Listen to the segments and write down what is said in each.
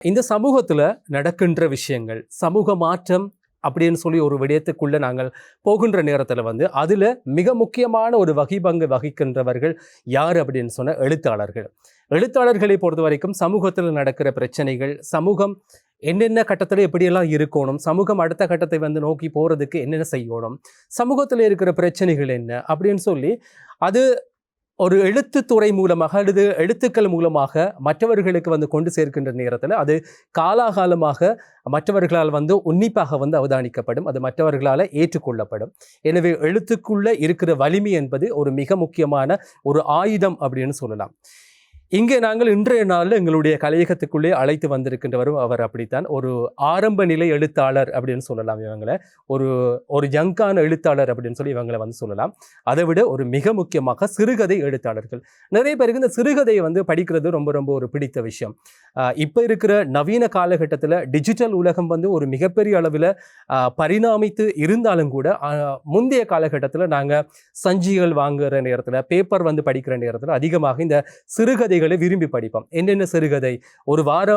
இந்த சமூகத்தில் நடக்கின்ற விஷயங்கள் சமூக மாற்றம் அப்படின்னு சொல்லி ஒரு விடயத்துக்குள்ளே நாங்கள் போகின்ற நேரத்தில் வந்து அதில் மிக முக்கியமான ஒரு வகிபங்கு வகிக்கின்றவர்கள் யார் அப்படின்னு சொன்ன எழுத்தாளர்கள். எழுத்தாளர்களை பொறுத்த வரைக்கும் சமூகத்தில் நடக்கிற பிரச்சனைகள் சமூகம் என்னென்ன கட்டத்தில் எப்படியெல்லாம் இருக்கணும் சமூகம் அடுத்த கட்டத்தை வந்து நோக்கி போகிறதுக்கு என்னென்ன செய்யணும் சமூகத்தில் இருக்கிற பிரச்சனைகள் என்ன அப்படின்னு சொல்லி அது ஒரு எழுத்துத்துறை மூலமாக அல்லது எழுத்துக்கள் மூலமாக மற்றவர்களுக்கு வந்து கொண்டு சேர்க்கின்ற நேரத்தில் அது காலாகாலமாக மற்றவர்களால் வந்து உன்னிப்பாக வந்து அவதானிக்கப்படும். அது மற்றவர்களால் ஏற்றுக்கொள்ளப்படும். எனவே எழுத்துக்குள்ளே இருக்கிற வலிமை என்பது ஒரு மிக முக்கியமான ஒரு ஆயுதம் அப்படின்னு சொல்லலாம். இங்கே நாங்கள் இன்றைய நாளில் எங்களுடைய கலையகத்துக்குள்ளே அழைத்து வந்திருக்கின்றவரும் அவர் அப்படித்தான். ஒரு ஆரம்ப நிலை எழுத்தாளர் அப்படின்னு சொல்லலாம் இவங்களை. ஒரு ஒரு ஜங்கான எழுத்தாளர் அப்படின்னு சொல்லி இவங்களை வந்து சொல்லலாம். அதை விட ஒரு மிக முக்கியமாக சிறுகதை எழுத்தாளர்கள். நிறைய பேருக்கு இந்த சிறுகதையை வந்து படிக்கிறது ரொம்ப ரொம்ப ஒரு பிடித்த விஷயம். இப்போ இருக்கிற நவீன காலகட்டத்தில் டிஜிட்டல் உலகம் வந்து ஒரு மிகப்பெரிய அளவில் பரிணாமித்து இருந்தாலும் கூட முந்தைய காலகட்டத்தில் நாங்கள் சஞ்சிகள் வாங்குகிற நேரத்தில் பேப்பர் வந்து படிக்கிற நேரத்தில் அதிகமாக இந்த சிறுகதை சிறுகதைகளை விரும்பி படிப்போம். என்னென்ன சிறுகதை? ஒரு வார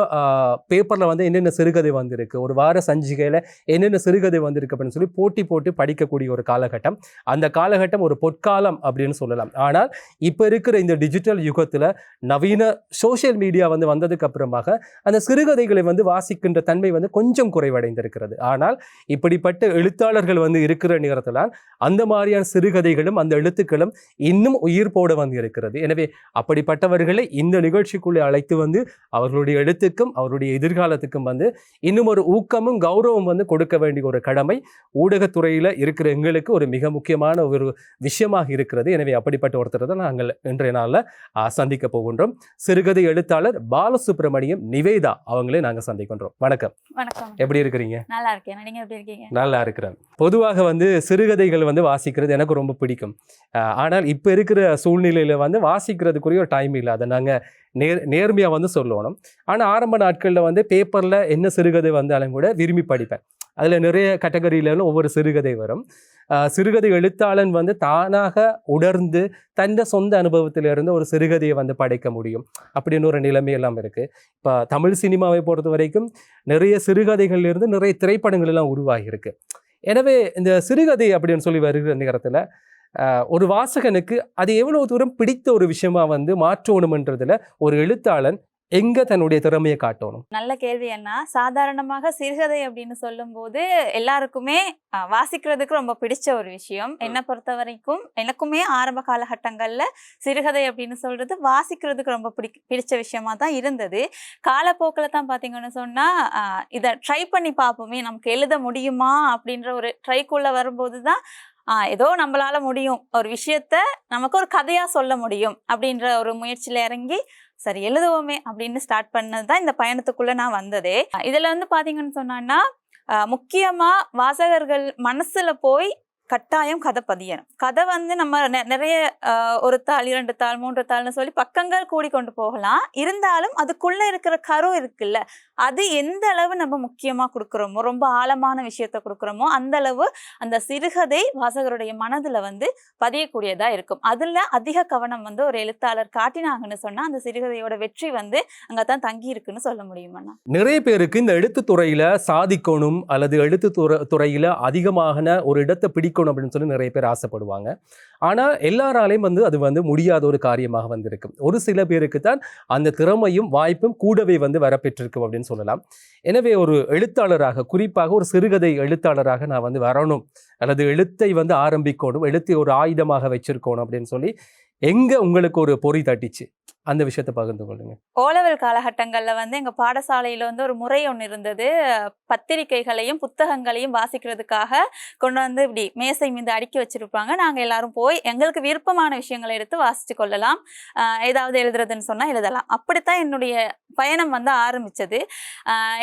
பேப்பரில் வந்து என்னென்ன சிறுகதை வந்திருக்கு? ஒரு வார சஞ்சிகையில் என்னென்ன சிறுகதை வந்திருக்கு அப்படின்னு சொல்லி போட்டி போட்டு படிக்கக்கூடிய ஒரு காலகட்டம். அந்த காலகட்டம் ஒரு பொற்காலம் அப்படின்னு சொல்லலாம். ஆனால் இப்போ இருக்கிற இந்த டிஜிட்டல் யுகத்தில் நவீன சோஷியல் மீடியா வந்து வந்ததுக்கு அப்புறமாக அந்த சிறுகதைகளை வந்து வாசிக்கின்ற தன்மை வந்து கொஞ்சம் குறைவடைந்திருக்கிறது. ஆனால் இப்படிப்பட்ட எழுத்தாளர்கள் வந்து இருக்கிற நேரத்தில் அந்த மாதிரியான சிறுகதைகளும் அந்த எழுத்துக்களும் இன்னும் உயிர் போட வந்து இருக்கிறது எனவே அப்படிப்பட்டவர்களை இந்த நிகழ்ச்சிக்குள்ளே அழைத்து வந்து அவர்களுடைய எழுத்துக்கும் அவருடைய எதிர்காலத்துக்கும் வந்து இன்னும் ஒரு ஊக்கமும் கௌரவம் வந்து கொடுக்க வேண்டிய ஒரு கடமை ஊடகத்துறையில் இருக்கிற எங்களுக்கு ஒரு மிக முக்கியமான ஒரு விஷயமாக இருக்கிறது. எனவே அப்படிப்பட்ட ஒருத்தரை தான் நாங்கள் இன்றைய நாளில் சந்திக்க போகின்றோம். சிறுகதை எழுத்தாளர் பாலசுப்ரமணியம் நிவேதா அவங்களே நாங்கள் சந்திக்கின்றோம். வணக்கம். வணக்கம். எப்படி இருக்கிறீங்க? நல்லா இருக்கேன். நீங்க எப்படி இருக்கீங்க? நல்லா இருக்கிறேன். பொதுவாக வந்து சிறுகதைகள் வந்து வாசிக்கிறது எனக்கு ரொம்ப பிடிக்கும். ஆனால் இப்போ இருக்கிற சூழ்நிலையில் வந்து வாசிக்கிறதுக்குரிய ஒரு டைம் இல்லை. அதை நாங்கள் நேர் நேர்மையாக வந்து சொல்லணும். ஆனால் ஆரம்ப நாட்களில் வந்து பேப்பரில் என்ன சிறுகதை வந்தாலும் கூட விரும்பி படிப்பேன். அதில் நிறைய கேட்டகரியிலும் ஒவ்வொரு சிறுகதை வரும். சிறுகதை எழுத்தாளன் வந்து தானாக உணர்ந்து தந்த சொந்த அனுபவத்திலிருந்து ஒரு சிறுகதையை வந்து படைக்க முடியும். அப்படின்னு ஒரு நிலைமையெல்லாம் இருக்குது இப்போ தமிழ் சினிமாவை பொறுத்த வரைக்கும் நிறைய சிறுகதைகள்ல இருந்து நிறைய திரைப்படங்கள் எல்லாம் உருவாகியிருக்கு எனவே இந்த சிறுகதை அப்படின்னு சொல்லி வருகிற நேரத்தில் ஒரு வாசகனுக்கு அது எவ்வளவு தூரம் பிடித்த ஒரு விஷயமா வந்து மாற்றணுமன்றதுல ஒரு எழுத்தாளன் எங்க தன்னுடைய திறமையை காட்டணும்? நல்ல கேள்வி என்ன சாதாரணமாக சிறுகதை அப்படின்னு சொல்லும்போது எல்லாருக்குமே அஹ், வாசிக்கிறதுக்கு ரொம்ப பிடிச்ச ஒரு விஷயம். என்னை பொறுத்த வரைக்கும் எனக்குமே ஆரம்ப காலகட்டங்கள்ல சிறுகதை அப்படின்னு சொல்றது வாசிக்கிறதுக்கு ரொம்ப பிடி பிடிச்ச விஷயமா தான் இருந்தது. காலப்போக்கில் தான் பார்த்தீங்கன்னு சொன்னா அஹ், இதை ட்ரை பண்ணி பார்ப்போமே நமக்கு எழுத முடியுமா அப்படின்ற ஒரு ட்ரைக்குள்ள வரும்போது தான் ஏதோ நம்மளால முடியும். ஒரு விஷயத்த நமக்கு ஒரு கதையா சொல்ல முடியும் அப்படின்ற ஒரு முயற்சியில இறங்கி சரி எழுதுவோமே அப்படின்னு ஸ்டார்ட் பண்ணது தான் இந்த பயணத்துக்குள்ள நான் வந்ததே. இதுல வந்து பாத்தீங்கன்னு சொன்னான்னா ஆஹ் முக்கியமா வாசகர்கள் மனசுல போய் கட்டாயம் கதை பதியணும். கதை வந்து நம்ம நிறைய ஒரு தாள் இரண்டு தாள் மூன்று தாள்னு சொல்லி பக்கங்கள் கூடி கொண்டு போகலாம். இருந்தாலும் அதுக்குள்ள இருக்கிற கரு இருக்குல்ல அது எந்த அளவு நம்ம முக்கியமா கொடுக்குறோமோ ரொம்ப ஆழமான விஷயத்த கொடுக்குறோமோ அந்த அளவு அந்த சிறுகதை வாசகருடைய மனதுல வந்து பதியக்கூடியதா இருக்கும். அதுல அதிக கவனம் வந்து ஒரு எழுத்தாளர் காட்டினாங்கன்னு சொன்னா அந்த சிறுகதையோட வெற்றி வந்து அங்கதான் தங்கி இருக்குன்னு சொல்ல முடியுமாண்ணா நிறைய பேருக்கு இந்த எழுத்து துறையில சாதிக்கணும் அல்லது எழுத்து துறை துறையில அதிகமாக ஒரு இடத்தை பிடிக்கணும் அப்படின்னு சொல்லி நிறைய பேர் ஆசைப்படுவாங்க. ஆனால் எல்லாராலையும் வந்து அது வந்து முடியாத ஒரு காரியமாக வந்திருக்கு. ஒரு சில பேருக்கு தான் அந்த திறமையும் வாய்ப்பும் கூடவே வந்து வரப்பெற்றிருக்கும் அப்படின்னு சொல்லலாம். எனவே ஒரு எழுத்தாளராக குறிப்பாக ஒரு சிறுகதை எழுத்தாளராக நான் வந்து வரணும். அல்லது எழுத்தை வந்து ஆரம்பிக்கணும் எழுத்தை ஒரு ஆயுதமாக வச்சிருக்கணும் அப்படின்னு சொல்லி எங்க உங்களுக்கு ஒரு பொறி தட்டிச்சு? அந்த விஷயத்தை பகிர்ந்து கொள்ளுங்க. ஓலவல் காலகட்டங்களில் வந்து எங்கள் பாடசாலையில் வந்து ஒரு முறை ஒன்று இருந்தது. பத்திரிகைகளையும் புத்தகங்களையும் வாசிக்கிறதுக்காக கொண்டு வந்து இப்படி மேசை மீது அடுக்கி வச்சிருப்பாங்க. நாங்கள் எல்லாரும் போய் எங்களுக்கு விருப்பமான விஷயங்களை எடுத்து வாசித்து கொள்ளலாம். ஏதாவது எழுதுறதுன்னு சொன்னால் எழுதலாம். அப்படித்தான் என்னுடைய பயணம் வந்து ஆரம்பித்தது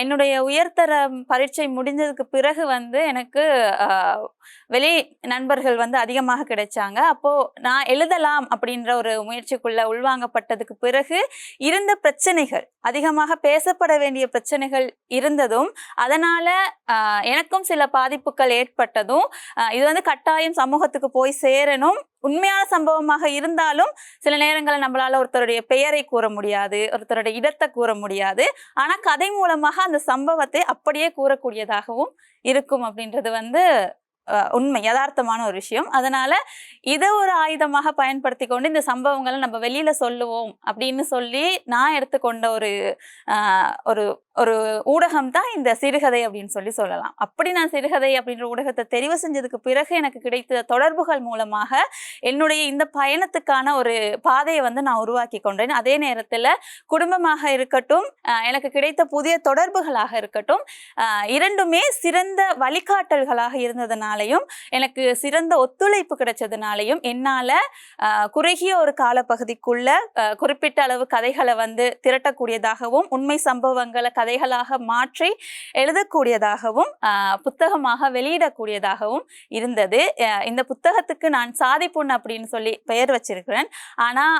என்னுடைய உயர்தர பரீட்சை முடிஞ்சதுக்கு பிறகு வந்து எனக்கு வெளி நண்பர்கள் வந்து அதிகமாக கிடைச்சாங்க. அப்போது நான் எழுதலாம் அப்படின்ற ஒரு முயற்சிக்குள்ளே உள்வாங்கப்பட்டதுக்கு பிறகு இருந்த பிரச்சனைகள் அதிகமாக பேசப்பட வேண்டிய பிரச்சனைகள் இருந்ததும் அதனால ஆஹ் எனக்கும் சில பாதிப்புகள் ஏற்பட்டதும் ஆஹ் இது வந்து கட்டாயம் சமூகத்துக்கு போய் சேரணும். உண்மையான சம்பவமாக இருந்தாலும் சில நேரங்களில் நம்மளால ஒருத்தருடைய பெயரை கூற முடியாது ஒருத்தருடைய இடத்தை கூற முடியாது. ஆனா கதை மூலமாக அந்த சம்பவத்தை அப்படியே கூறக்கூடியதாகவும் இருக்கும் அப்படின்றது வந்து உண்மை யதார்த்தமான ஒரு விஷயம். அதனால இதை ஒரு ஆயுதமாக பயன்படுத்தி கொண்டு இந்த சம்பவங்களை நம்ம வெளியில சொல்லுவோம் அப்படின்னு சொல்லி நான் எடுத்துக்கொண்ட ஒரு ஒரு ஒரு ஊடகம் தான் இந்த சிறுகதை அப்படின்னு சொல்லி சொல்லலாம். அப்படி நான் சிறுகதை அப்படின்ற ஊடகத்தை தெரிவு செஞ்சதுக்கு பிறகு எனக்கு கிடைத்த தொடர்புகள் மூலமாக என்னுடைய இந்த பயணத்துக்கான ஒரு பாதையை வந்து நான் உருவாக்கி கொண்டேன். அதே நேரத்தில் குடும்பமாக இருக்கட்டும் எனக்கு கிடைத்த புதிய தொடர்புகளாக இருக்கட்டும் இரண்டுமே சிறந்த வழிகாட்டல்களாக கிடைச்சதுனாலையும் எனக்கு சிறந்த ஒத்துழைப்பு கிடைச்சதுனாலையும் என்னால் குறுகிய ஒரு காலப்பகுதிக்குள்ள குறிப்பிட்ட அளவு கதைகளை வந்து திரட்டக்கூடியதாகவும் உண்மை சம்பவங்களை கதைகளாக மாற்றி எழுதக்கூடியதாகவும் புத்தகமாக வெளியிடக்கூடியதாகவும் இருந்தது. இந்த புத்தகத்துக்கு நான் சாதிப்புண் அப்படின்னு சொல்லி பெயர் வச்சிருக்கிறேன். ஆனால்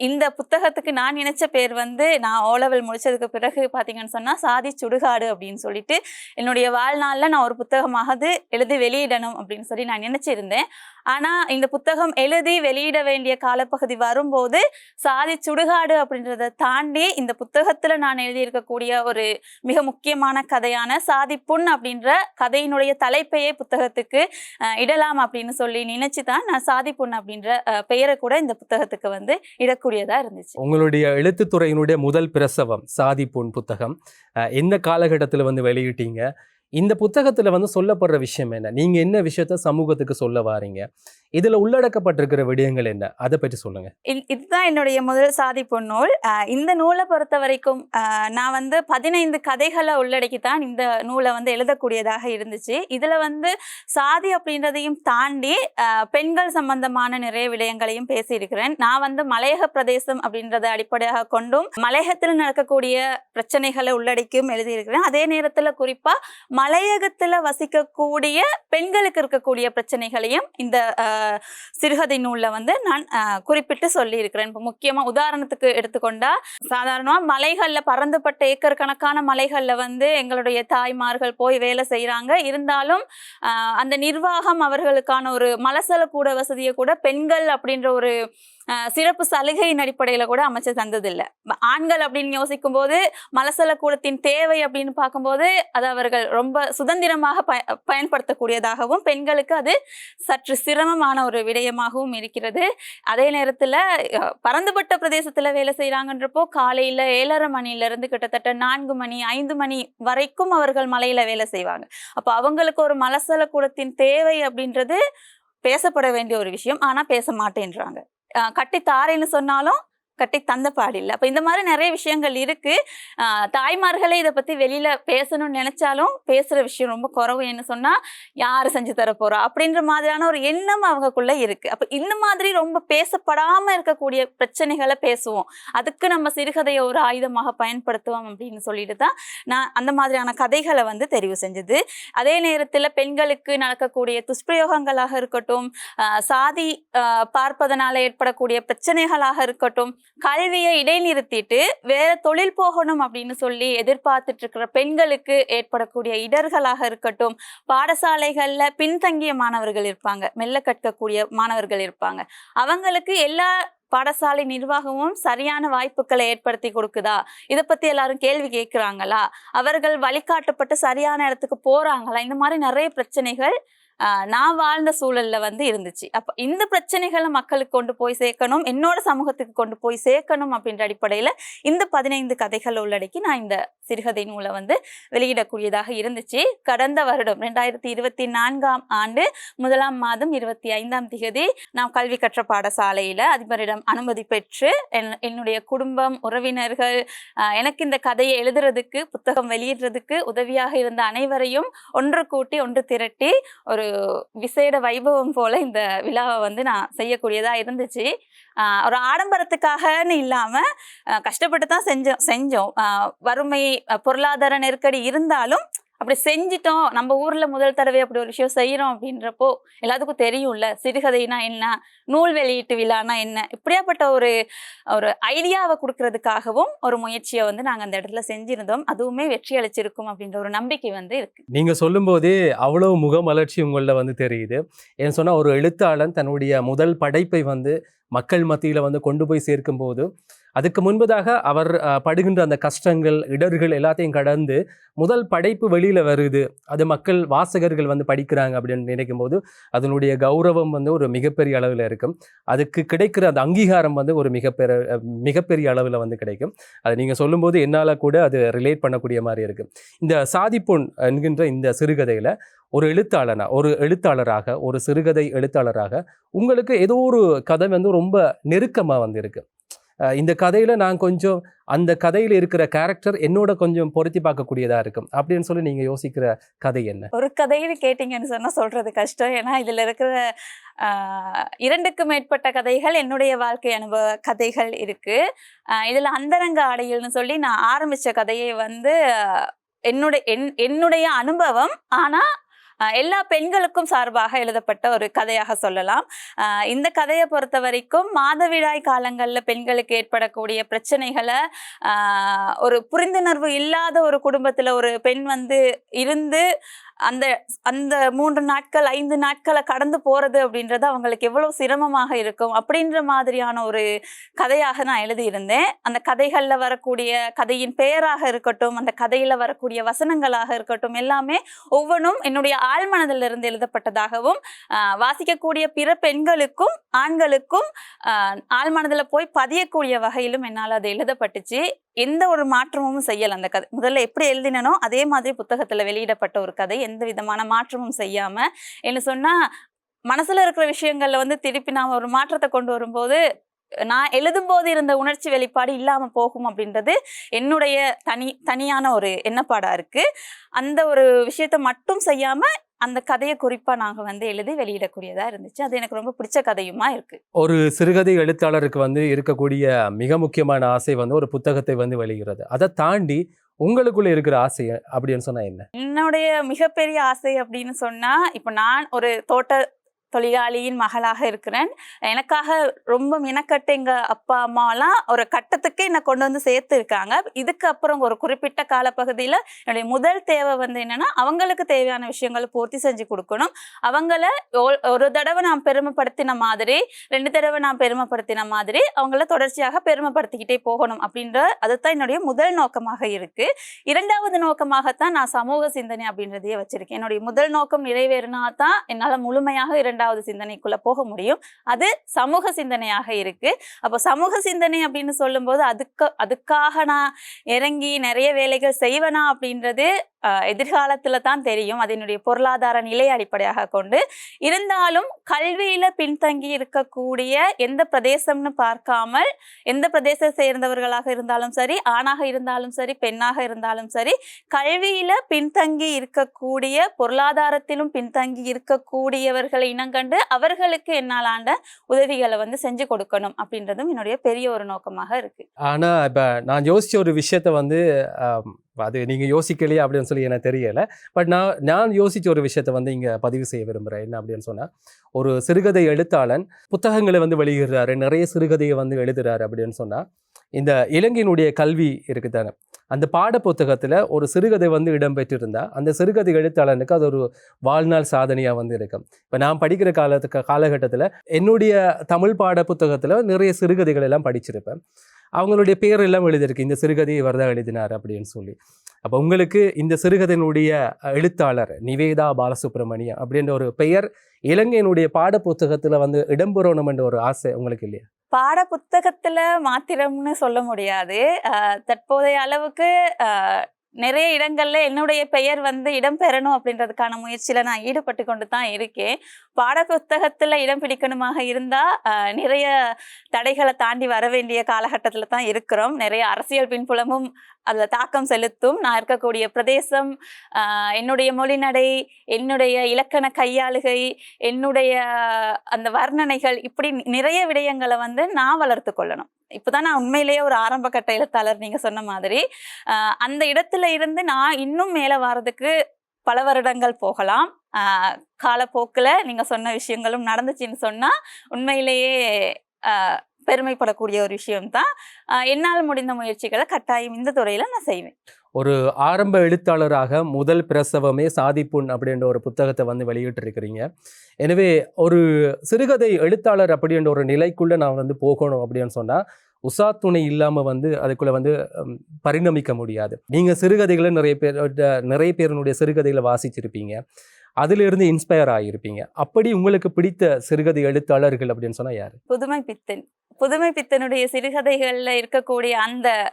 இந்த புத்தகத்துக்கு நான் நினைச்ச பேர் வந்து நான் ஓலவல் முடிச்சதுக்கு பிறகு பார்த்தீங்கன்னு சொன்னா சாதி சுடுகாடு அப்படின்னு சொல்லிட்டு என்னுடைய வாழ்நாளில் நான் ஒரு புத்தகமாவது எழுதி வெளியிடணும் அப்படின்னு சொல்லி நான் நினைச்சிருந்தேன். ஆனா இந்த புத்தகம் எழுதி வெளியிட வேண்டிய காலப்பகுதி வரும்போது சாதி சுடுகாடு அப்படின்றத தாண்டி இந்த புத்தகத்தில் நான் எழுதியிருக்கக்கூடிய ஒரு மிக முக்கியமான கதையான சாதி புண் அப்படின்ற கதையினுடைய தலைப்பையே புத்தகத்துக்கு அஹ், இடலாம் அப்படின்னு சொல்லி நினைச்சு தான் நான் சாதி புண் அப்படின்ற பெயரை கூட இந்த புத்தகத்துக்கு வந்து இடக்கூடியதா இருந்துச்சு. உங்களுடைய எழுத்துத்துறையினுடைய முதல் பிரசவம் சாதி புண் புத்தகம் எந்த காலகட்டத்தில் வந்து வெளியிட்டீங்க? இந்த புத்தகத்தில் வந்து சொல்லப்படுற விஷயம் என்ன? நீங்கள் என்ன விஷயத்த சமூகத்துக்கு சொல்ல வாரீங்க? இதுல உள்ளடக்கப்பட்டிருக்கிற விடயங்கள் என்ன? அதை பற்றி சொல்லுங்க. இதுதான் என்னுடைய முதல் சாதி பொன்னூல் இந்த நூலை பொறுத்த வரைக்கும் நான் வந்து பதினைந்து கதைகளை உள்ளடக்கித்தான் இந்த நூலை வந்து எழுதக்கூடியதாக இருந்துச்சு. இதுல வந்து சாதி அப்படின்றதையும் தாண்டி பெண்கள் சம்பந்தமான நிறைய விடயங்களையும் பேசியிருக்கிறேன். நான் வந்து மலையக பிரதேசம் அப்படின்றத அடிப்படையாக கொண்டும் மலையகத்தில் நடக்கக்கூடிய பிரச்சனைகளை உள்ளடக்கியும் எழுதியிருக்கிறேன். அதே நேரத்துல குறிப்பா மலையகத்துல வசிக்கக்கூடிய பெண்களுக்கு இருக்கக்கூடிய பிரச்சனைகளையும் இந்த சிறுகதை நூலில் வந்து நான் அஹ், குறிப்பிட்டு சொல்லியிருக்கிறேன். இப்போ முக்கியமா உதாரணத்துக்கு எடுத்துக்கொண்டா சாதாரணமாக மலைகளில் பறந்துபட்ட ஏக்கர் கணக்கான மலைகளில் வந்து எங்களுடைய தாய்மார்கள் போய் வேலை செய்கிறாங்க இருந்தாலும் அந்த நிர்வாகம் அவர்களுக்கான ஒரு மலசல கூட வசதியை கூட பெண்கள் அப்படின்ற ஒரு சிறப்பு சலுகையின் அடிப்படையில் கூட அமைச்சு தந்ததில்லை. ஆண்கள் அப்படின்னு யோசிக்கும் போது மலசல கூடத்தின் தேவை அப்படின்னு பார்க்கும்போது அது அவர்கள் ரொம்ப சுதந்திரமாக பய பயன்படுத்தக்கூடியதாகவும் பெண்களுக்கு அது சற்று சிரமமான ஒரு விடயமாகவும் இருக்கிறது. அதே நேரத்தில் பரந்துபட்ட பிரதேசத்தில் வேலை செய்கிறாங்கன்றப்போ காலையில் ஏழரை மணிலேருந்து கிட்டத்தட்ட நான்கு மணி ஐந்து மணி வரைக்கும் அவர்கள் மலையில் வேலை செய்வாங்க. அப்போ அவங்களுக்கு ஒரு மலசல கூடத்தின் தேவை அப்படின்றது பேசப்பட வேண்டிய ஒரு விஷயம். ஆனால் பேச மாட்டேன்றாங்க. கட்டி தாரேன்னு சொன்னாலும் கட்டி தந்த பாடில்லை. அப்போ இந்த மாதிரி நிறைய விஷயங்கள் இருக்கு. தாய்மார்களே இதை பற்றி வெளியில் பேசணும்னு நினைச்சாலும் பேசுகிற விஷயம் ரொம்ப குறவு. என்ன சொன்னால் யார் செஞ்சு தர போகிறா அப்படின்ற மாதிரியான ஒரு எண்ணம் அவங்களுக்குள்ளே இருக்குது அப்போ இந்த மாதிரி ரொம்ப பேசப்படாமல் இருக்கக்கூடிய பிரச்சனைகளை பேசுவோம். அதுக்கு நம்ம சிறுகதையை ஒரு ஆயுதமாக பயன்படுத்துவோம் அப்படின்னு சொல்லிட்டு தான் நான் அந்த மாதிரியான கதைகளை வந்து தெரிவு செஞ்சது. அதே நேரத்தில் பெண்களுக்கு நடக்கக்கூடிய துஷ்பிரயோகங்களாக இருக்கட்டும் சாதி பார்ப்பதனால ஏற்படக்கூடிய பிரச்சனைகளாக இருக்கட்டும் கல்வியை இடைநிறுத்திட்டு வேற தொழில் போகணும் அப்படின்னு சொல்லி எதிர்பார்த்துட்டு இருக்கிற பெண்களுக்கு ஏற்படக்கூடிய இடர்களாக இருக்கட்டும் பாடசாலைகள்ல பின்தங்கிய மாணவர்கள் இருப்பாங்க. மெல்ல கற்கக்கூடிய மாணவர்கள் இருப்பாங்க. அவங்களுக்கு எல்லா பாடசாலை நிர்வாகமும் சரியான வாய்ப்புகளை ஏற்படுத்தி கொடுக்குதா? இதை பத்தி எல்லாரும் கேள்வி கேட்குறாங்களா அவர்கள் வழிகாட்டப்பட்டு சரியான இடத்துக்கு போறாங்களா? இந்த மாதிரி நிறைய பிரச்சனைகள் நான் வாழ்ந்த சூழல்ல வந்து இருந்துச்சு. அப்ப இந்த பிரச்சனைகளை மக்களுக்கு கொண்டு போய் சேர்க்கணும் என்னோட சமூகத்துக்கு கொண்டு போய் சேர்க்கணும் அப்படின்ற அடிப்படையில இந்த பதினைந்து கதைகள் உள்ளடக்கி நான் இந்த சிறுகதை நூலை வந்து வெளியிடக்கூடியதாக இருந்துச்சு. கடந்த வருடம் ரெண்டாயிரத்தி இருபத்தி நான்காம் ஆண்டு முதலாம் மாதம் இருபத்தி ஐந்தாம் திகதி நான் கல்வி கற்ற பாடசாலையில அதிபரிடம் அனுமதி பெற்று என் என்னுடைய குடும்பம் உறவினர்கள் எனக்கு இந்த கதையை எழுதுறதுக்கு புத்தகம் வெளியிடுறதுக்கு உதவியாக இருந்த அனைவரையும் ஒன்று கூட்டி ஒன்று திரட்டி ஒரு விசேட வைபவம் போல இந்த விழாவை வந்து நான் செய்யக்கூடியதா இருந்துச்சு. ஒரு ஆடம்பரத்துக்காகன்னு இல்லாம கஷ்டப்பட்டு தான் செஞ்சோம் செஞ்சோம். வறுமை பொருளாதார நெருக்கடி இருந்தாலும் அப்படி செஞ்சிட்டோம் நம்ம ஊர்ல முதல் தடவை அப்படி ஒரு விஷயம் செய்யறோம் அப்படின்றப்போ எல்லாத்துக்கும் தெரியும்ல சிறுகதைனா என்ன நூல் வெளியீட்டு விழானா என்ன இப்படியாப்பட்ட ஒரு ஒரு ஐடியாவை கொடுக்கறதுக்காகவும் ஒரு முயற்சியை வந்து நாங்க அந்த இடத்துல செஞ்சிருந்தோம். அதுவுமே வெற்றி அளிச்சிருக்கும் அப்படின்ற ஒரு நம்பிக்கை வந்து இருக்கு. நீங்க சொல்லும்போதே அவ்வளவு முகமலர்ச்சி உங்களில் வந்து தெரியுது. ஏன்னு சொன்னா ஒரு எழுத்தாளன் தன்னுடைய முதல் படைப்பை வந்து மக்கள் மத்தியில் வந்து கொண்டு போய் சேர்க்கும்போது அதுக்கு முன்பதாக அவர் படுகின்ற அந்த கஷ்டங்கள் இடர்கள் எல்லாத்தையும் கடந்து முதல் படைப்பு வெளியில் வருது. அது மக்கள் வாசகர்கள் வந்து படிக்கிறாங்க அப்படின்னு நினைக்கும் போது அதனுடைய கௌரவம் வந்து ஒரு மிகப்பெரிய அளவில் இருக்கும். அதுக்கு கிடைக்கிற அந்த அங்கீகாரம் வந்து ஒரு மிகப்பெரிய மிகப்பெரிய அளவில் வந்து கிடைக்கும். அது நீங்கள் சொல்லும்போது என்னால் கூட அது ரிலேட் பண்ணக்கூடிய மாதிரி இருக்கும் இந்த சாதிப்பொன் என்கின்ற இந்த சிறுகதையில் ஒரு எழுத்தாளனா ஒரு எழுத்தாளராக ஒரு சிறுகதை எழுத்தாளராக உங்களுக்கு ஏதோ ஒரு கதை வந்து ரொம்ப நெருக்கமாக வந்து இருக்குது இந்த கதையில் நான் கொஞ்சம் அந்த கதையில் இருக்கிற கேரக்டர் என்னோட கொஞ்சம் பொருத்தி பார்க்கக்கூடியதாக இருக்கும். அப்படின்னு சொல்லி நீங்கள் யோசிக்கிற கதை என்ன? ஒரு கதைன்னு கேட்டிங்கன்னு சொன்னால் சொல்கிறது கஷ்டம். ஏன்னா இதில் இருக்கிற இரண்டுக்கும் இரண்டுக்கு மேற்பட்ட கதைகள் என்னுடைய வாழ்க்கை அனுபவ கதைகள் இருக்குது இதில் அந்தரங்க ஆடைகள்னு சொல்லி நான் ஆரம்பித்த கதையை வந்து என்னுடைய என்- என்னுடைய அனுபவம். ஆனால் எல்லா பெண்களுக்கும் சார்பாக எழுதப்பட்ட ஒரு கதையாக சொல்லலாம். ஆஹ், இந்த கதையை பொறுத்த வரைக்கும் மாதவிடாய் காலங்களில் பெண்களுக்கு ஏற்படக்கூடிய பிரச்சனைகளை ஆஹ், ஒரு புரிந்துணர்வு இல்லாத ஒரு குடும்பத்தில் ஒரு பெண் வந்து இருந்து அந்த அந்த மூன்று நாட்கள் ஐந்து நாட்களை கடந்து போறது அப்படின்றது அவங்களுக்கு எவ்வளவு சிரமமாக இருக்கும் அப்படின்ற மாதிரியான ஒரு கதையாக நான் எழுதியிருந்தேன். அந்த கதைகளில் வரக்கூடிய கதையின் பெயராக இருக்கட்டும் அந்த கதையில வரக்கூடிய வசனங்களாக இருக்கட்டும் எல்லாமே ஒவ்வொன்றும் என்னுடைய ஆழ்மனதில் இருந்து எழுதப்பட்டதாகவும் வாசிக்கக்கூடிய பிற பெண்களுக்கும் ஆண்களுக்கும் ஆழ்மனதில் போய் பதியக்கூடிய வகையிலும் என்னால் அது எழுதப்பட்டுச்சு. எந்த ஒரு மாற்றமும் செய்யல. அந்த கதை முதல்ல எப்படி எழுதினனோ அதே மாதிரி புத்தகத்துல வெளியிடப்பட்ட ஒரு கதை. எந்த விதமான மாற்றமும் செய்யாம என்ன சொன்னா மனசுல இருக்கிற விஷயங்கள்ல வந்து திருப்பி நாம ஒரு மாற்றத்தை கொண்டு வரும்போது நான் எழுதும் போது இருந்த உணர்ச்சி வெளிப்பாடு இல்லாம போகும் அப்படின்றது என்னுடைய தனி தனியான ஒரு எண்ணப்பாடா இருக்கு. அந்த ஒரு விஷயத்த மட்டும் செய்யாம அந்த கதையை குறிப்பா நாங்க வந்து எழுதி வெளியிடக்கூடியதா இருந்துச்சு. அது எனக்கு ரொம்ப பிடிச்ச கதையுமா இருக்கு. ஒரு சிறுகதை எழுத்தாளருக்கு வந்து இருக்கக்கூடிய மிக முக்கியமான ஆசை வந்து ஒரு புத்தகத்தை வந்து வெளியிடுறது. அதை தாண்டி உங்களுக்குள்ள இருக்கிற ஆசை அப்படின்னு சொன்னா என்ன? என்னுடைய மிகப்பெரிய ஆசை அப்படின்னு சொன்னா இப்போ நான் ஒரு தோட்ட தொழிலாளியின் மகளாக இருக்கிறேன். எனக்காக ரொம்ப மினக்கட்டு எங்கள் அப்பா அம்மாலாம் ஒரு கட்டத்துக்கு என்னை கொண்டு வந்து சேர்த்துருக்காங்க இதுக்கு அப்புறம் ஒரு குறிப்பிட்ட காலப்பகுதியில் என்னுடைய முதல் தேவை வந்து என்னென்னா அவங்களுக்கு தேவையான விஷயங்களை பூர்த்தி செஞ்சு கொடுக்கணும். அவங்கள ஒரு தடவை நான் பெருமைப்படுத்தின மாதிரி ரெண்டு தடவை நான் பெருமைப்படுத்தின மாதிரி அவங்கள தொடர்ச்சியாக பெருமைப்படுத்திக்கிட்டே போகணும் அப்படின்ற அதுதான் என்னுடைய முதல் நோக்கமாக இருக்குது இரண்டாவது நோக்கமாகத்தான் நான் சமூக சிந்தனை அப்படின்றதையே வச்சுருக்கேன். என்னுடைய முதல் நோக்கம் நிறைவேறினா தான் என்னால் முழுமையாக இரண்டு இரண்டாவது சிந்தனைக்குள்ள போக முடியும். அது சமூக சிந்தனையாக இருக்கு. அப்போ சமூக சிந்தனை அப்படின்னு சொல்லும்போது அதுக்கு அதுக்காக நான் இறங்கி நிறைய வேலைகள் செய்வேனா அப்படின்றது எதிர்காலத்துல தான் தெரியும். அதனுடைய பொருளாதார நிலை அடிப்படையாக கொண்டு. இருந்தாலும் கல்வியில பின்தங்கி இருக்கக்கூடிய எந்த பிரதேசம்னு பார்க்காமல் எந்த பிரதேசத்தை சேர்ந்தவர்களாக இருந்தாலும் சரி ஆணாக இருந்தாலும் சரி பெண்ணாக இருந்தாலும் சரி கல்வியில பின்தங்கி இருக்கக்கூடிய பொருளாதாரத்திலும் பின்தங்கி இருக்கக்கூடியவர்களை இனங்கண்டு அவர்களுக்கு என்னால் ஆண்ட உதவிகளை வந்து செஞ்சு கொடுக்கணும் அப்படின்றதும் என்னுடைய பெரிய ஒரு நோக்கமாக இருக்கு. ஆனா இப்ப நான் யோசிச்ச ஒரு விஷயத்த வந்து அது நீங்கள் யோசிக்கலையா அப்படின்னு சொல்லி எனக்கு தெரியலை. பட் நான் நான் யோசித்த ஒரு விஷயத்த வந்து இங்கே பதிவு செய்ய விரும்புகிறேன் என்ன அப்படின்னு சொன்னால் ஒரு சிறுகதை எழுத்தாளன் புத்தகங்களை வந்து வெளியிடுறாரு. நிறைய சிறுகதையை வந்து எழுதுறாரு அப்படின்னு சொன்னால் இந்த இலங்கையினுடைய கல்வி இருக்குதானே அந்த பாட புத்தகத்தில் ஒரு சிறுகதை வந்து இடம்பெற்றிருந்தா அந்த சிறுகதை எழுத்தாளனுக்கு அது ஒரு வாழ்நாள் சாதனையாக வந்து இருக்கும். இப்போ நான் படிக்கிற காலத்துக்கு காலகட்டத்தில் என்னுடைய தமிழ் பாட புத்தகத்தில் நிறைய சிறுகதைகள் எல்லாம் படிச்சிருப்பேன். அவங்களுடைய பேர் எல்லாம் எழுதியிருக்கு. இந்த சிறுகதையை வரதா எழுதினார் அப்படின்னு சொல்லி. அப்போ உங்களுக்கு இந்த சிறுகதையினுடைய எழுத்தாளர் நிவேதா பாலசுப்ரமணியம் அப்படின்ற ஒரு பெயர் இலங்கையினுடைய பாட புத்தகத்தில் வந்து இடம்பெறணும் என்ற ஒரு ஆசை உங்களுக்கு இல்லையா? பாட புத்தகத்தில் மாத்திரம்னு சொல்ல முடியாது. தற்போதைய அளவுக்கு நிறைய இடங்கள்ல என்னுடைய பெயர் வந்து இடம்பெறணும் அப்படின்றதுக்கான முயற்சியில நான் ஈடுபட்டு கொண்டு தான் இருக்கேன். பாடப்புத்தகத்துல இடம் பிடிக்கணுமாக இருந்தால் நிறைய தடைகளை தாண்டி வர வேண்டிய காலகட்டத்தில் தான் இருக்கிறோம். நிறைய அரசியல் பின்புலமும் அதில் தாக்கம் செலுத்தும். நான் இருக்கக்கூடிய பிரதேசம் என்னுடைய மொழிநடை என்னுடைய இலக்கண கையாளுகை என்னுடைய அந்த வர்ணனைகள் இப்படி நிறைய விடயங்களை வந்து நான் வளர்த்து கொள்ளணும். இப்போதான் நான் உண்மையிலேயே ஒரு ஆரம்ப கட்ட எழுத்தாளர் நீங்கள் சொன்ன மாதிரி. அந்த இடத்துல இருந்து நான் இன்னும் மேலே வர்றதுக்கு பல வருடங்கள் போகலாம். காலப்போக்கில் நீங்கள் சொன்ன விஷயங்களும் நடந்துச்சுன்னு சொன்னால் உண்மையிலேயே பெருமைப்படக்கூடிய ஒரு விஷயம்தான். என்னால் முடிந்த முயற்சிகளை கட்டாயம் இந்த துறையில் நான் செய்வேன். ஒரு ஆரம்ப எழுத்தாளராக முதல் பிரசவமே சாதிப்புண் அப்படின்ற ஒரு புத்தகத்தை வந்து வெளியிட்டிருக்கிறீங்க. எனவே ஒரு சிறுகதை எழுத்தாளர் அப்படின்ற ஒரு நிலைக்குள்ளே நான் வந்து போகணும் அப்படின்னு சொன்னால் உசா துணை இல்லாமல் வந்து அதுக்குள்ளே வந்து பரிணமிக்க முடியாது. நீங்கள் சிறுகதைகளை நிறைய பேர் நிறைய பேருனுடைய சிறுகதைகளை வாசிச்சிருப்பீங்க. அதிலிருந்து இன்ஸ்பயர் ஆகியிருப்பீங்க. அப்படி உங்களுக்கு பிடித்த சிறுகதை எழுத்தாளர்கள் அப்படின்னு சொன்னால் யார்? புதுமை பித்தன். புதுமை பித்தனுடைய சிறுகதைகளில் இருக்கக்கூடிய அந்த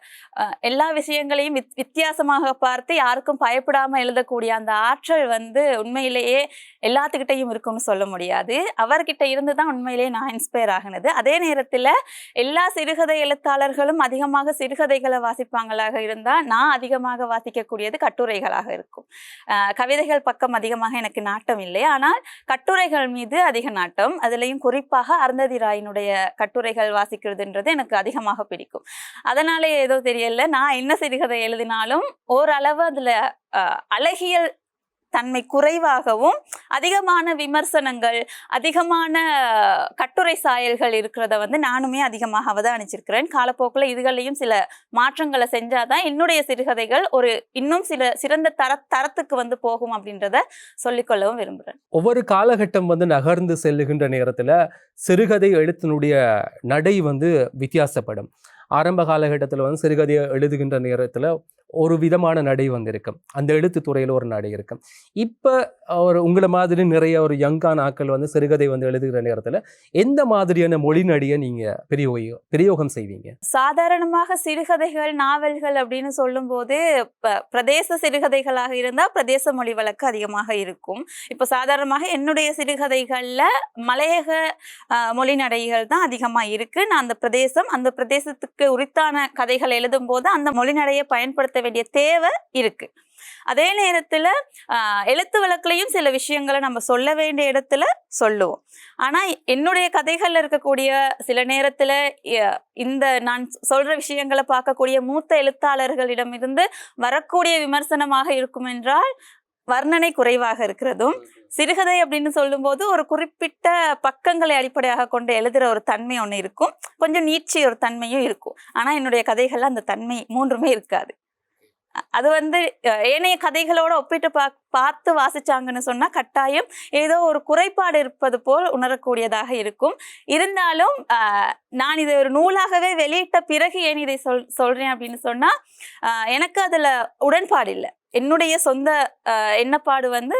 எல்லா விஷயங்களையும் வித்- வித்தியாசமாக பார்த்து யாருக்கும் பயப்படாமல் எழுதக்கூடிய அந்த ஆற்றல் வந்து உண்மையிலேயே எல்லாத்துக்கிட்டையும் இருக்கும்னு சொல்ல முடியாது. அவர்கிட்ட இருந்து தான் உண்மையிலேயே நான் இன்ஸ்பயர் ஆகினது. அதே நேரத்தில் எல்லா சிறுகதை எழுத்தாளர்களும் அதிகமாக சிறுகதைகளை வாசிப்பாங்களாக இருந்தால் நான் அதிகமாக வாசிக்கக்கூடியது கட்டுரைகளாக இருக்கும். கவிதைகள் பக்கம் அதிகமாக எனக்கு நாட்டம் இல்லை. ஆனால் கட்டுரைகள் மீது அதிக நாட்டம் அதுலேயும் குறிப்பாக அருந்ததி ராயினுடைய கட்டுரைகள் வாசிக்கிறதுன்றது எனக்கு அதிகமாக பிடிக்கும். அதனாலே ஏதோ தெரியல நான் என்ன சிறுகதை எழுதினாலும் ஓரளவு அதில் அழகியல் தன்மை குறைவாகவும் அதிகமான விமர்சனங்கள் அதிகமான கட்டுரை சாயல்கள் இருக்கிறத வந்து நானுமே அதிகமாக அவதானிச்சிருக்கிறேன். காலப்போக்கில் இதுகளையும் சில மாற்றங்களை செஞ்சாதான் என்னுடைய சிறுகதைகள் ஒரு இன்னும் சில சிறந்த தர தரத்துக்கு வந்து போகும் அப்படின்றத சொல்லிக்கொள்ளவும் விரும்புகிறேன். ஒவ்வொரு காலகட்டம் வந்து நகர்ந்து செல்லுகின்ற நேரத்தில் சிறுகதை எழுத்தினுடைய நடை வந்து வித்தியாசப்படும். ஆரம்ப காலகட்டத்தில் வந்து சிறுகதையை எழுதுகின்ற நேரத்தில் ஒரு விதமான நடை வந்து இருக்கும் அந்த எழுத்து துறையில் ஒரு நடை இருக்கும் இப்போ ஒரு உங்களை மாதிரி நிறைய ஒரு யங்கான ஆக்கள் வந்து சிறுகதை வந்து எழுதுகிற நேரத்துல எந்த மாதிரியான மொழி நடிகை நீங்க பிரயோக பிரயோகம் செய்வீங்க? சாதாரணமாக சிறுகதைகள் நாவல்கள் அப்படின்னு சொல்லும்போது ப- பிரதேச சிறுகதைகளாக இருந்தால் பிரதேச மொழி வழக்கு அதிகமாக இருக்கும். இப்போ சாதாரணமாக என்னுடைய சிறுகதைகள்ல மலையக ஆஹ், மொழி நடைகள் தான் அதிகமாக இருக்கு. நான் அந்த பிரதேசம் அந்த பிரதேசத்துக்கு உரித்தான கதைகள் எழுதும்போது அந்த மொழி நடையை பயன்படுத்த வேண்டிய தேவை இருக்கு. அதே நேரத்துல ஆஹ், எழுத்து வழக்குலையும் சில விஷயங்களை நம்ம சொல்ல வேண்டிய இடத்துல சொல்லுவோம். ஆனா என்னுடைய கதைகள்ல இருக்கக்கூடிய சில நேரத்துல இந்த நான் சொல்ற விஷயங்களை பார்க்கக்கூடிய மூத்த எழுத்தாளர்களிடமிருந்து வரக்கூடிய விமர்சனமாக இருக்கும் என்றால் வர்ணனை குறைவாக இருக்கிறதும் சிறுகதை அப்படின்னு சொல்லும்போது ஒரு குறிப்பிட்ட பக்கங்களை அடிப்படையாக கொண்டு எழுதுற ஒரு தன்மை ஒன்று இருக்கும். கொஞ்சம் நீட்சி ஒரு தன்மையும் இருக்கும். ஆனா என்னுடைய கதைகள்ல அந்த தன்மை மூன்றுமே இருக்காது. அது வந்து ஏனைய கதைகளோட ஒப்பிட்டு பா பார்த்து வாசிச்சாங்கன்னு சொன்னா கட்டாயம் ஏதோ ஒரு குறைபாடு இருப்பது போல் உணரக்கூடியதாக இருக்கும். இருந்தாலும் நான் இதை ஒரு நூலாகவே வெளியிட்ட பிறகு ஏன் இதை சொல் சொல்றேன் அப்படின்னு சொன்னா எனக்கு அதுல உடன்பாடு இல்லை. என்னுடைய சொந்த எண்ணப்பாடு வந்து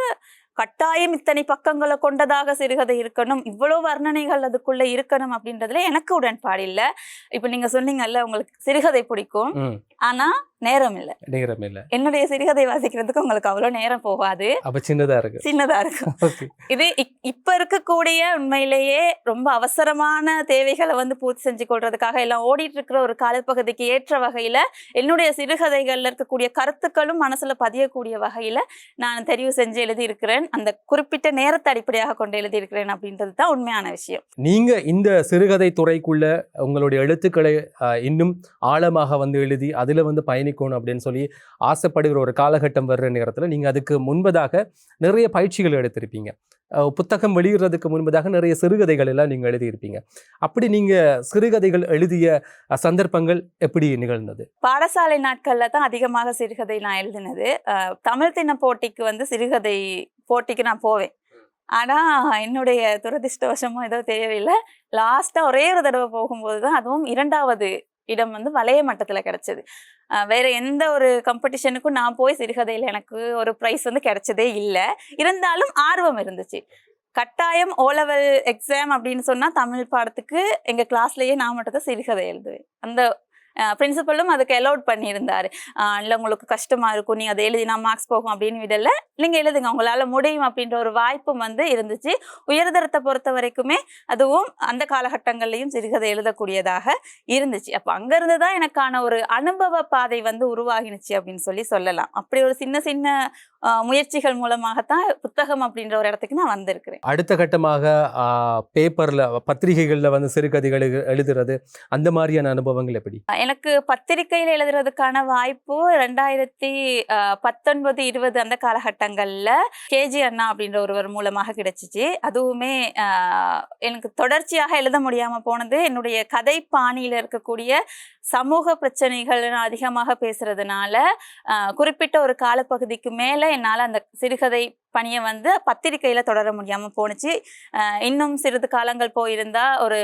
கட்டாயம் இத்தனை பக்கங்களை கொண்டதாக சிறுகதை இருக்கணும் இவ்வளவு வர்ணனைகள் அதுக்குள்ள இருக்கணும் அப்படின்றதுல எனக்கு உடன்பாடு இல்லை. இப்ப நீங்க சொன்னீங்கல்ல உங்களுக்கு சிறுகதை பிடிக்கும். ஆனா நேரம் இல்லை நேரம் இல்ல என்னுடைய சிறுகதை வாசிக்கிறதுக்கு உங்களுக்கு அவ்வளவு நேரம் போகாது. அப்ப சின்னதா இருக்கு. சின்னதா இருக்கும் இது இப்- இப்ப இருக்கக்கூடிய உண்மையிலேயே ரொம்ப அவசரமான தேவைகளை வந்து பூர்த்தி செஞ்சு கொள்றதுக்காக எல்லாம் ஓடிட்டு இருக்கிற ஒரு காலப்பகுதிக்கு ஏற்ற வகையில என்னுடைய சிறுகதைகள்ல இருக்கக்கூடிய கருத்துக்களும் மனசுல பதியக்கூடிய வகையில நான் தெரிவு செஞ்சு எழுதியிருக்கிறேன். அந்த குறிப்பிட்ட நேரத்தை அடிப்படையாக கொண்டு எழுதியிருக்கிறேன் அப்படின்றது தான் உண்மையான விஷயம். நீங்க இந்த சிறுகதை துறைக்குள்ள உங்களுடைய எழுத்துக்களை இன்னும் ஆழமாக வந்து எழுதி அதுல வந்து பயணிக்கணும் அப்படின்னு சொல்லி ஆசைப்படுகிற ஒரு காலகட்டம் வர்ற நேரத்தில் நீங்கள் அதுக்கு முன்பதாக நிறைய பயிற்சிகள் எடுத்திருப்பீங்க. புத்தகம் வெளியிடுறதுக்கு முன்பதாக நிறைய சிறுகதைகள் எல்லாம் நீங்கள் எழுதியிருப்பீங்க. அப்படி நீங்கள் சிறுகதைகள் எழுதிய சந்தர்ப்பங்கள் எப்படி நிகழ்ந்தது? பாடசாலை நாட்களில் தான் அதிகமாக சிறுகதை நான் எழுதினது. தமிழ் தின போட்டிக்கு வந்து சிறுகதை போட்டிக்கு நான் போவேன். ஆனால் என்னுடைய துரதிர்ஷ்டவசமோ ஏதோ தெரியவில்லை. லாஸ்ட்டாக ஒரே ஒரு தடவை போகும்போது தான் அதுவும் இரண்டாவது இடம் வந்து வளைய மட்டத்தில் கிடைச்சது. வேற எந்த ஒரு காம்படிஷனுக்கும் நான் போய் சிறுகதையில் எனக்கு ஒரு ப்ரைஸ் வந்து கிடைச்சதே இல்லை. இருந்தாலும் ஆர்வம் இருந்துச்சு. கட்டாயம் ஓ லெவல் எக்ஸாம் அப்படின்னு சொன்னால் தமிழ் பாடத்துக்கு எங்கள் கிளாஸ்லேயே நான் மட்டும் தான் சிறுகதை எழுதுவேன். அந்த பிரின்சிபலும் அதுக்கு அலோட் பண்ணியிருந்தார். இல்லை உங்களுக்கு கஷ்டமா இருக்கும். நீங்கள் அதை எழுதினா மார்க்ஸ் போகும் அப்படின்னு விடல. நீங்க எழுதுங்க. உங்களால முடியும் அப்படின்ற ஒரு வாய்ப்பும் வந்து இருந்துச்சு. உயர்தரத்தை பொறுத்த வரைக்குமே அதுவும் அந்த காலகட்டங்கள்லயும் சிறுகதை எழுதக்கூடியதாக இருந்துச்சு. அப்ப அங்கேருந்து தான் எனக்கான ஒரு அனுபவ பாதை வந்து உருவாகினுச்சு அப்படின்னு சொல்லி சொல்லலாம். அப்படி ஒரு சின்ன சின்ன முயற்சிகள் மூலமாகத்தான் புத்தகம் அப்படின்ற ஒரு இடத்துக்கு நான் வந்திருக்கிறேன். அடுத்த கட்டமாக பேப்பரில் பத்திரிகைகளில் வந்து சிறுகதைகள் எழு- எழுதுறது அந்த மாதிரியான அனுபவங்கள் எப்படி? எனக்கு பத்திரிக்கையில் எழுதுறதுக்கான வாய்ப்பு ரெண்டாயிரத்தி பத்தொன்பது இருபது அந்த காலகட்டங்களில் கேஜி அண்ணா அப்படின்ற ஒருவர் மூலமாக கிடைச்சிச்சு. அதுவுமே எனக்கு தொடர்ச்சியாக எழுத முடியாமல் போனது என்னுடைய கதை பாணியில் இருக்கக்கூடிய சமூக பிரச்சனைகள் நான் அதிகமாக பேசுறதுனால குறிப்பிட்ட ஒரு காலப்பகுதிக்கு மேலே என்னால் அந்த சிறுகதை பணியை வந்து பத்திரிக்கையில் தொடர முடியாமல் போணுச்சு. இன்னும் சிறிது காலங்கள் போயிருந்தா ஒரு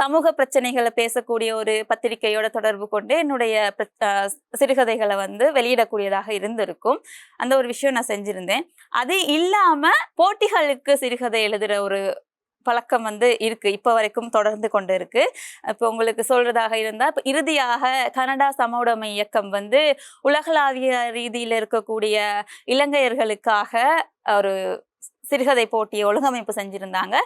சமூக பிரச்சனைகளை பேசக்கூடிய ஒரு பத்திரிகையோட தொடர்பு கொண்டு என்னுடைய சிறுகதைகளை வந்து வெளியிடக்கூடியதாக இருந்திருக்கும். அந்த ஒரு விஷயம் நான் செஞ்சிருந்தேன். அது இல்லாம போட்டிகளுக்கு சிறுகதை எழுதுற ஒரு பழக்கம் வந்து இருக்கு இப்போ வரைக்கும் தொடர்ந்து கொண்டு இருக்கு. இப்போ உங்களுக்கு சொல்றதாக இருந்தால் இப்போ இறுதியாக கனடா சமவுடைமை இயக்கம் வந்து உலகளாவிய ரீதியில் இருக்கக்கூடிய இலங்கையர்களுக்காக ஒரு சிறுகதை போட்டியை ஒழுங்கமைப்பு செஞ்சுருந்தாங்க.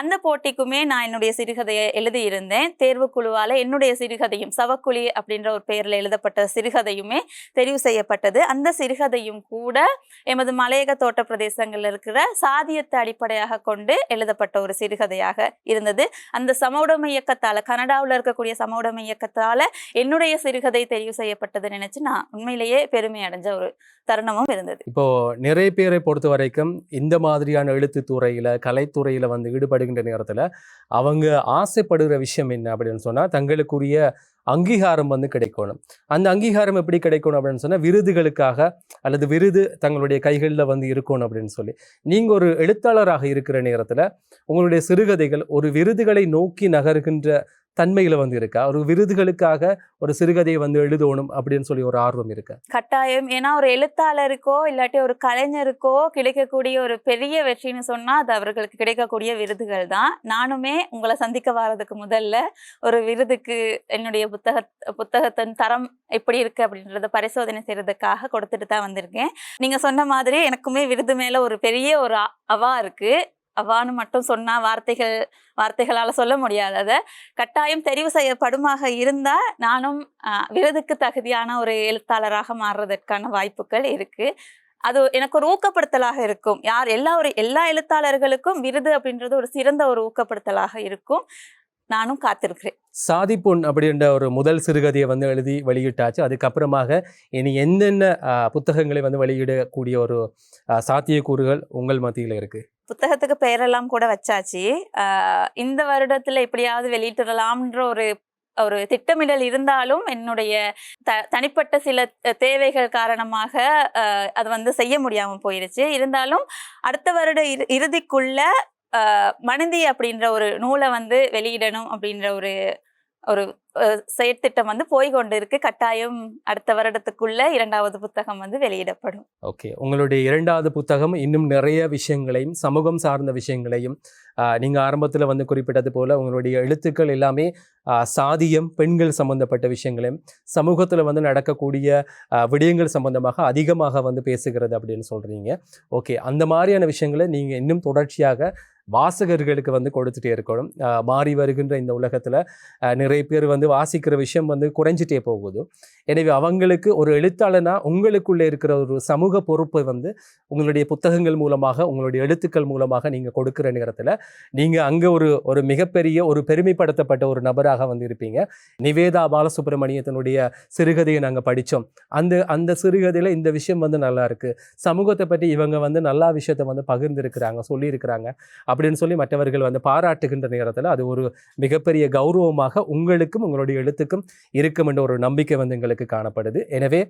அந்த போட்டிக்குமே நான் என்னுடைய சிறுகதையை எழுதியிருந்தேன். தேர்வுக்குழுவால என்னுடைய சிறுகதையும் சவக்குழி அப்படின்ற ஒரு பெயரில் எழுதப்பட்ட சிறுகதையுமே தெரிவு செய்யப்பட்டது. அந்த சிறுகதையும் கூட எமது மலையக தோட்ட பிரதேசங்களில் இருக்கிற சாதியத்தை அடிப்படையாக கொண்டு எழுதப்பட்ட ஒரு சிறுகதையாக இருந்தது. அந்த சமவுடைமை இயக்கத்தால கனடாவில் இருக்கக்கூடிய சமவுடைமை இயக்கத்தால என்னுடைய சிறுகதை தெரிவு செய்யப்பட்டது நினைச்சு நான் உண்மையிலேயே பெருமை அடைஞ்ச ஒரு தருணமும் இருந்தது. இப்போ நிறைய பேரை பொறுத்த வரைக்கும் இந்த மாதிரி மாதிரியான எழுத்துத்துறையில் கலைத்துறையில் வந்து ஈடுபடுகின்ற நேரத்தில் அவங்க ஆசைப்படுகிற விஷயம் என்ன அப்படின்னு சொன்னால் தங்களுக்குரிய அங்கீகாரம் வந்து கிடைக்கணும். அந்த அங்கீகாரம் எப்படி கிடைக்கணும் அப்படின்னு சொன்னால் விருதுகளுக்காக அல்லது விருது தங்களுடைய கைகளில் வந்து இருக்கணும் அப்படின்னு சொல்லி. நீங்கள் ஒரு எழுத்தாளராக இருக்கிற நேரத்தில் உங்களுடைய சிறுகதைகள் ஒரு விருதுகளை நோக்கி நகர்கின்ற தன்மையில் வந்து இருக்கா? ஒரு விருதுகளுக்காக ஒரு சிறுகதையை வந்து எழுதணும் அப்படின்னு சொல்லி ஒரு ஆர்வம் இருக்கா? கட்டாயம். ஏன்னா ஒரு எழுத்தாளருக்கோ இல்லாட்டி ஒரு கலைஞருக்கோ கிடைக்கக்கூடிய ஒரு பெரிய வெற்றின்னு சொன்னா அது அவர்களுக்கு கிடைக்கக்கூடிய விருதுகள் தான். நானுமே உங்களை சந்திக்க வர்றதுக்கு முதல்ல ஒரு விருதுக்கு என்னுடைய புத்தக புத்தகத்தின் தரம் எப்படி இருக்கு அப்படின்றத பரிசோதனை செய்யறதுக்காக கொடுத்துட்டு தான் வந்திருக்கேன். நீங்க சொன்ன மாதிரி எனக்குமே விருது மேல ஒரு பெரிய ஒரு அவா இருக்கு. அவான்னு மட்டும் சொன்னா வார்த்தைகள் வார்த்தைகளால சொல்ல முடியாதத கட்டாயம் தெரிவு செய்யப்படுமாக இருந்தா நானும் விருதுக்கு தகுதியான ஒரு எழுத்தாளராக மாறுறதற்கான வாய்ப்புகள் இருக்கு. அது எனக்கு ஒரு ஊக்கப்படுத்தலாக இருக்கும். யார் எல்லா ஒரு எல்லா எழுத்தாளர்களுக்கும் விருது அப்படின்றது ஒரு சிறந்த ஒரு ஊக்கப்படுத்தலாக இருக்கும். நானும் காத்திருக்கிறேன். சாதிப்பொன் அப்படின்ற ஒரு முதல் சிறுகதையை வந்து எழுதி வெளியிட்டாச்சு. அதுக்கப்புறமாக இனி என்னென்ன புத்தகங்களை வந்து வெளியிடக்கூடிய ஒரு சாத்தியக்கூறுகள் உங்கள் மத்தியில் இருக்குது புத்தகத்துக்கு பெயரெல்லாம் கூட வச்சாச்சு. இந்த வருடத்துல எப்படியாவது வெளியிட்டுடலாம்ன்ற ஒரு ஒரு திட்டமிடல் இருந்தாலும் என்னுடைய த தனிப்பட்ட சில தேவைகள் காரணமாக அது வந்து செய்ய முடியாமல் போயிருச்சு. இருந்தாலும் அடுத்த வருட இறு இறுதிக்குள்ள ஆஹ் மனிதி அப்படின்ற ஒரு நூலை வந்து வெளியிடணும் அப்படின்ற ஒரு ஒரு செயற்திட்டம் வந்து போய் கொண்டு இருக்கு கட்டாயம் அடுத்த வருடத்துக்குள்ள இரண்டாவது புத்தகம் வந்து வெளியிடப்படும். ஓகே. உங்களுடைய இரண்டாவது புத்தகம் இன்னும் நிறைய விஷயங்களையும் சமூகம் சார்ந்த விஷயங்களையும் நீங்க ஆரம்பத்தில் வந்து குறிப்பிட்டது போல உங்களுடைய எழுத்துக்கள் எல்லாமே சாதியம் பெண்கள் சம்பந்தப்பட்ட விஷயங்களையும் சமூகத்தில் வந்து நடக்கக்கூடிய விடயங்கள் சம்பந்தமாக அதிகமாக வந்து பேசுகிறது அப்படின்னு சொல்றீங்க. ஓகே. அந்த மாதிரியான விஷயங்களை நீங்க இன்னும் தொடர்ச்சியாக வாசகர்களுக்கு வந்து கொடுத்துட்டே இருக்கணும். மாறி வருகின்ற இந்த உலகத்துல நிறைய பேர் வந்து வாசிக்கிற விஷயம் வந்து குறைஞ்சிட்டே போகுது. எனவே அவங்களுக்கு ஒரு எழுத்தாளனா உங்களுக்குள்ளே இருக்கிற ஒரு சமூக பொறுப்பை வந்து உங்களுடைய புத்தகங்கள் மூலமாக உங்களுடைய எழுத்துக்கள் மூலமாக நீங்கள் கொடுக்குற நேரத்தில் நீங்கள் அங்கே ஒரு ஒரு மிகப்பெரிய ஒரு பெருமைப்படுத்தப்பட்ட ஒரு நபராக வந்து இருப்பீங்க. நிவேதா பாலசுப்ரமணியத்தினுடைய சிறுகதையை நாங்கள் படித்தோம் அந்த அந்த சிறுகதையில் இந்த விஷயம் வந்து நல்லா இருக்குது சமூகத்தை பற்றி இவங்க வந்து நல்லா விஷயத்தை வந்து பகிர்ந்துருக்கிறாங்க சொல்லியிருக்கிறாங்க அப்படின்னு சொல்லி மற்றவர்கள் வந்து பாராட்டுகின்ற நேரத்தில் அது ஒரு மிகப்பெரிய கௌரவமாக உங்களுக்கும் உங்களுடைய எழுத்துக்கும் இருக்கும் என்ற ஒரு நம்பிக்கை வந்து எங்களுக்கு காணப்படுது. எனவே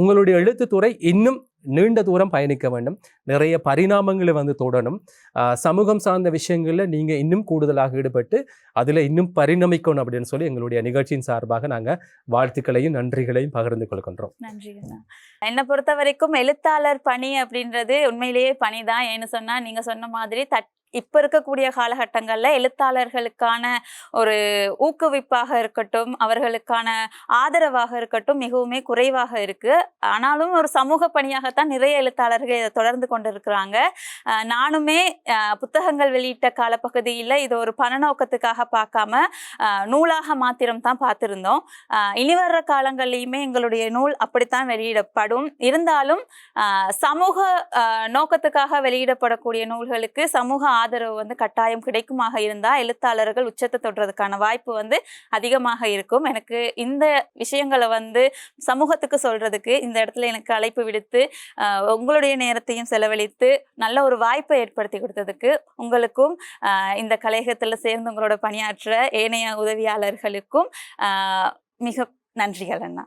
உங்களுடைய எழுத்துத்துறை இன்னும் நீண்ட தூரம் பயணிக்க வேண்டும். நிறைய பரிணாமங்களை வந்து தொடணும். சமூகம் சார்ந்த விஷயங்களில் நீங்கள் இன்னும் கூடுதலாக ஈடுபட்டு அதில் இன்னும் பரிணமிக்கணும் அப்படின்னு சொல்லி எங்களுடைய நிகழ்ச்சியின் சார்பாக நாங்கள் வாழ்த்துக்களையும் நன்றிகளையும் பகிர்ந்து கொள்கின்றோம். நன்றி என்னை பொறுத்த வரைக்கும் எழுத்தாளர் பணி அப்படின்றது உண்மையிலேயே பணி தான் ஏன்னு சொன்னா நீங்க சொன்ன மாதிரி தட் இப்ப இருக்கக்கூடிய காலகட்டங்கள்ல எழுத்தாளர்களுக்கான ஒரு ஊக்குவிப்பாக இருக்கட்டும் அவர்களுக்கான ஆதரவாக இருக்கட்டும் மிகவுமே குறைவாக இருக்கு. ஆனாலும் ஒரு சமூக பணியாகத்தான் நிறைய எழுத்தாளர்கள் இதை தொடர்ந்து கொண்டிருக்கிறாங்க. அஹ் நானுமே புத்தகங்கள் வெளியிட்ட காலப்பகுதியில் இது ஒரு பணநோக்கத்துக்காக பார்க்காம நூலாக மாத்திரம் தான் பார்த்துருந்தோம். இனி வர்ற காலங்கள்லையுமே எங்களுடைய நூல் அப்படித்தான் வெளியிடப்படும். இருந்தாலும் சமூக நோக்கத்துக்காக வெளியிடப்படக்கூடிய நூல்களுக்கு சமூக ஆதரவு வந்து கட்டாயம் கிடைக்குமாக இருந்தால் எழுத்தாளர்கள் உச்சத்தை தொடுறதுக்கான வாய்ப்பு வந்து அதிகமாக இருக்கும். எனக்கு இந்த விஷயங்களை வந்து சமூகத்துக்கு சொல்றதுக்கு இந்த இடத்துல எனக்கு அழைப்பு விடுத்து உங்களுடைய நேரத்தையும் செலவழித்து நல்ல ஒரு வாய்ப்பை ஏற்படுத்தி கொடுத்ததுக்கு உங்களுக்கும் இந்த கலையகத்தில் சேர்ந்து உங்களோட பணியாற்ற ஏனைய உதவியாளர்களுக்கும் மிக நன்றிகள் அண்ணா.